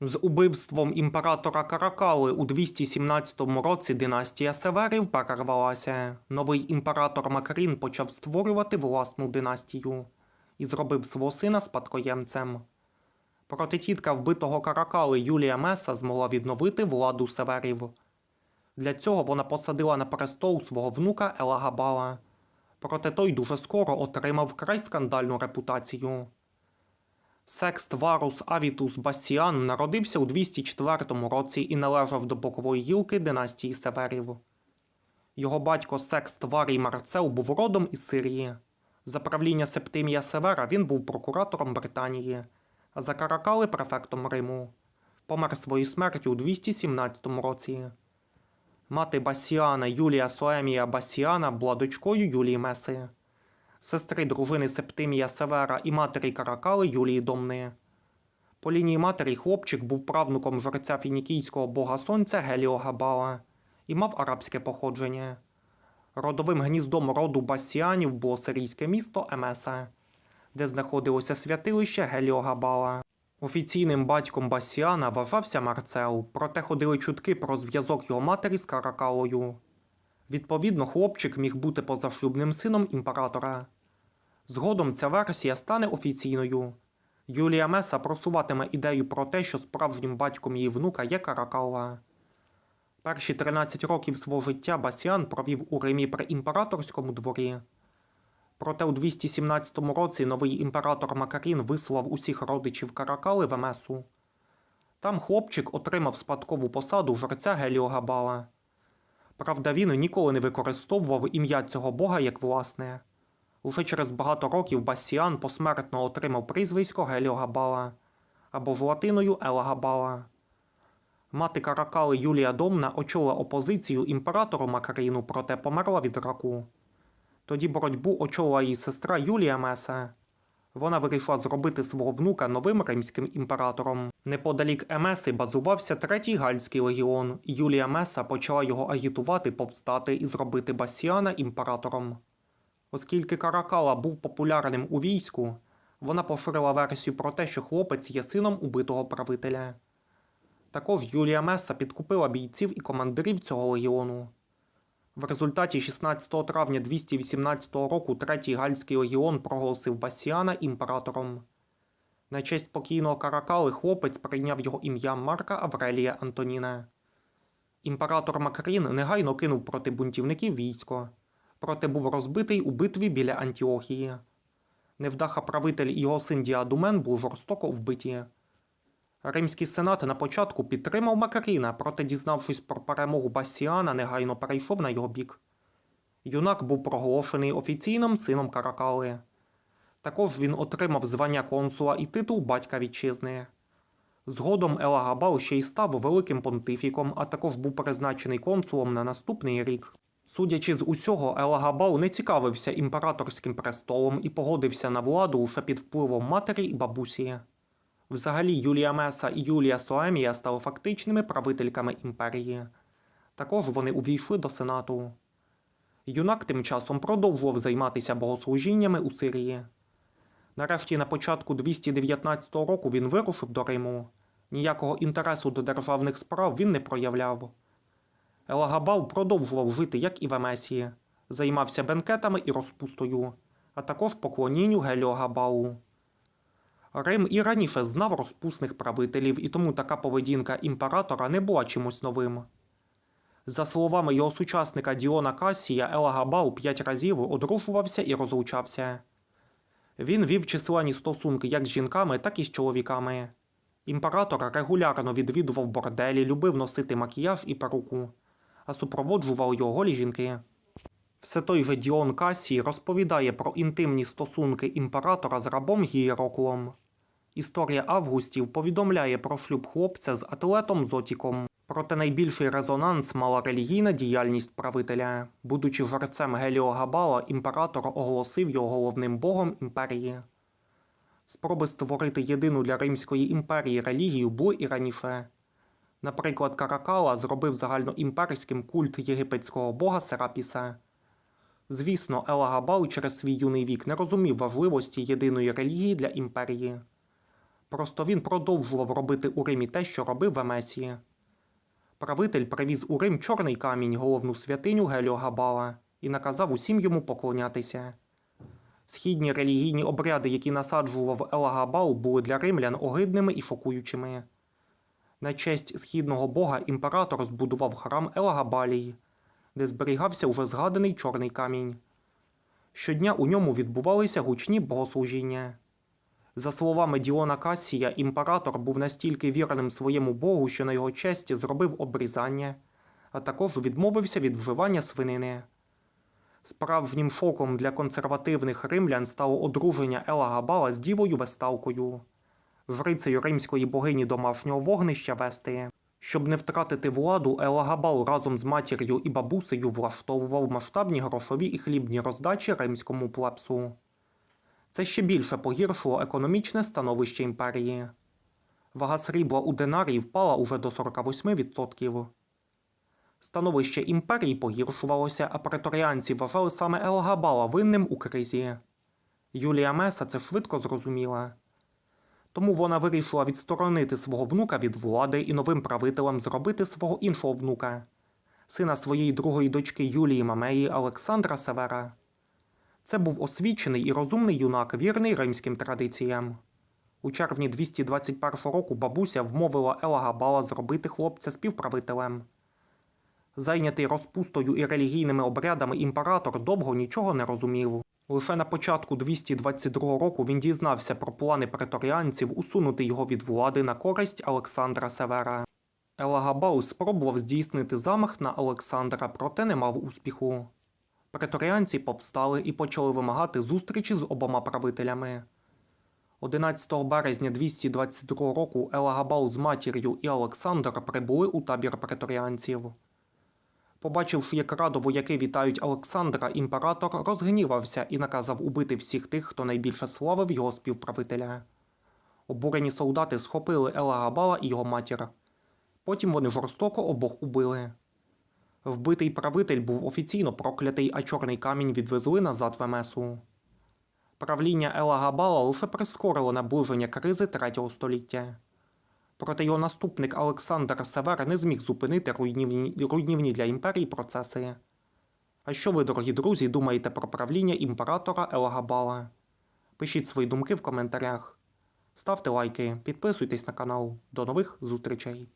З убивством імператора Каракали у 217 році династія Северів перервалася. Новий імператор Макарін почав створювати власну династію і зробив свого сина спадкоємцем. Проте тітка вбитого Каракали Юлія Меса змогла відновити владу Северів. Для цього вона посадила на престол свого внука Елагабала. Проте той дуже скоро отримав вкрай скандальну репутацію. Секст Варус Авітус Басіан народився у 204 році і належав до бокової гілки династії Северів. Його батько Секст Варій Марцел був родом із Сирії. За правління Септимія Севера він був прокуратором Британії, а за Каракали префектом Риму. Помер своєю смертю у 217 році. Мати Басіана Юлія Соемія Басіана була дочкою Юлії Меси сестри дружини Септимія Севера і матері Каракали Юлії Домни. По лінії матері хлопчик був правнуком жреця фінікійського бога сонця Геліогабала і мав арабське походження. Родовим гніздом роду Басіанів було сирійське місто Емеса, де знаходилося святилище Геліогабала. Офіційним батьком Басіана вважався Марцел, проте ходили чутки про зв'язок його матері з Каракалою. Відповідно, хлопчик міг бути позашлюбним сином імператора. Згодом ця версія стане офіційною. Юлія Меса просуватиме ідею про те, що справжнім батьком її внука є Каракала. Перші 13 років свого життя Басіан провів у Римі при імператорському дворі. Проте у 217 році новий імператор Макарін вислав усіх родичів Каракали в Емесу. Там хлопчик отримав спадкову посаду жреця Геліогабала. Правда, він ніколи не використовував ім'я цього бога як власне. Уже через багато років Басіан посмертно отримав прізвисько Геліогабала або ж латиною Елагабала. Мати Каракали Юлія Домна очолила опозицію імператору Макаріну, проте померла від раку. Тоді боротьбу очолила її сестра Юлія Меса. Вона вирішила зробити свого внука новим римським імператором. Неподалік Емеси базувався третій гальський легіон, і Юлія Меса почала його агітувати повстати і зробити Басіана імператором. Оскільки Каракала був популярним у війську, вона поширила версію про те, що хлопець є сином убитого правителя. Також Юлія Меса підкупила бійців і командирів цього легіону. В результаті 16 травня 218 року третій гальський легіон проголосив Басіана імператором. На честь покійного Каракали хлопець прийняв його ім'я Марка Аврелія Антоніна. Імператор Макрін негайно кинув проти бунтівників військо, проте був розбитий у битві біля Антіохії. Невдаха правитель його син Діадумен був жорстоко вбиті. Римський сенат на початку підтримав Макаріна, проте, дізнавшись про перемогу Басіана, негайно перейшов на його бік. Юнак був проголошений офіційним сином Каракали. Також він отримав звання консула і титул батька вітчизни. Згодом Елагабал ще й став великим понтифіком, а також був призначений консулом на наступний рік. Судячи з усього, Елагабал не цікавився імператорським престолом і погодився на владу лише під впливом матері і бабусі. Взагалі, Юлія Меса і Юлія Соемія стали фактичними правительками імперії. Також вони увійшли до сенату. Юнак тим часом продовжував займатися богослужіннями у Сирії. Нарешті, на початку 219 року він вирушив до Риму. Ніякого інтересу до державних справ він не проявляв. Елагабал продовжував жити, як і в Емесії, займався бенкетами і розпустою, а також поклонінню Геліогабалу. Рим і раніше знав розпусних правителів, і тому така поведінка імператора не була чимось новим. За словами його сучасника Діона Касія, Елагабал п'ять разів одружувався і розлучався. Він вів численні стосунки як з жінками, так і з чоловіками. Імператор регулярно відвідував борделі, любив носити макіяж і перуку, а супроводжували його голі жінки. Все той же Діон Касій розповідає про інтимні стосунки імператора з рабом Гієроклом. Історія Августів повідомляє про шлюб хлопця з атлетом Зотіком. Проте найбільший резонанс мала релігійна діяльність правителя. Будучи жерцем Геліогабала, імператор оголосив його головним богом імперії. Спроби створити єдину для Римської імперії релігію були і раніше. Наприклад, Каракала зробив загальноімперським культ єгипетського бога Серапіса. Звісно, Елагабал через свій юний вік не розумів важливості єдиної релігії для імперії. Просто він продовжував робити у Римі те, що робив в Емесії. Правитель привіз у Рим чорний камінь, головну святиню Геліогабала, і наказав усім йому поклонятися. Східні релігійні обряди, які насаджував Елагабал, були для римлян огидними і шокуючими. На честь східного бога імператор збудував храм Елагабалії, де зберігався уже згаданий чорний камінь. Щодня у ньому відбувалися гучні богослужіння. За словами Діона Кассія, імператор був настільки вірним своєму богу, що на його честі зробив обрізання, а також відмовився від вживання свинини. Справжнім шоком для консервативних римлян стало одруження Елагабала з дівою Весталкою, жрицею римської богині домашнього вогнища Вести. Щоб не втратити владу, Елагабал разом з матір'ю і бабусею влаштовував масштабні грошові і хлібні роздачі римському плебсу. Це ще більше погіршило економічне становище імперії. Вага срібла у динарії впала уже до 48%. Становище імперії погіршувалося, а преторіанці вважали саме Елгабала винним у кризі. Юлія Меса це швидко зрозуміла. Тому вона вирішила відсторонити свого внука від влади і новим правителем зробити свого іншого внука, сина своєї другої дочки Юлії Мамеї Олександра Севера. Це був освічений і розумний юнак, вірний римським традиціям. У червні 221 року бабуся вмовила Елагабала зробити хлопця співправителем. Зайнятий розпустою і релігійними обрядами імператор довго нічого не розумів. Лише на початку 222 року він дізнався про плани преторіанців усунути його від влади на користь Олександра Севера. Елагабал спробував здійснити замах на Олександра, проте не мав успіху. Преторіанці повстали і почали вимагати зустрічі з обома правителями. 11 березня 222 року Елагабал з матір'ю і Олександр прибули у табір преторіанців. Побачивши, як радо вояки вітають Олександра, імператор розгнівався і наказав убити всіх тих, хто найбільше славив його співправителя. Обурені солдати схопили Елагабала і його матір. Потім вони жорстоко обох убили. Вбитий правитель був офіційно проклятий, а чорний камінь відвезли назад в Емесу. Правління Елагабала лише прискорило наближення кризи третього століття. Проте його наступник Олександр Север не зміг зупинити руйнівні, руйнівні для імперії процеси. А що ви, дорогі друзі, думаєте про правління імператора Елагабала? Пишіть свої думки в коментарях. Ставте лайки, підписуйтесь на канал. До нових зустрічей!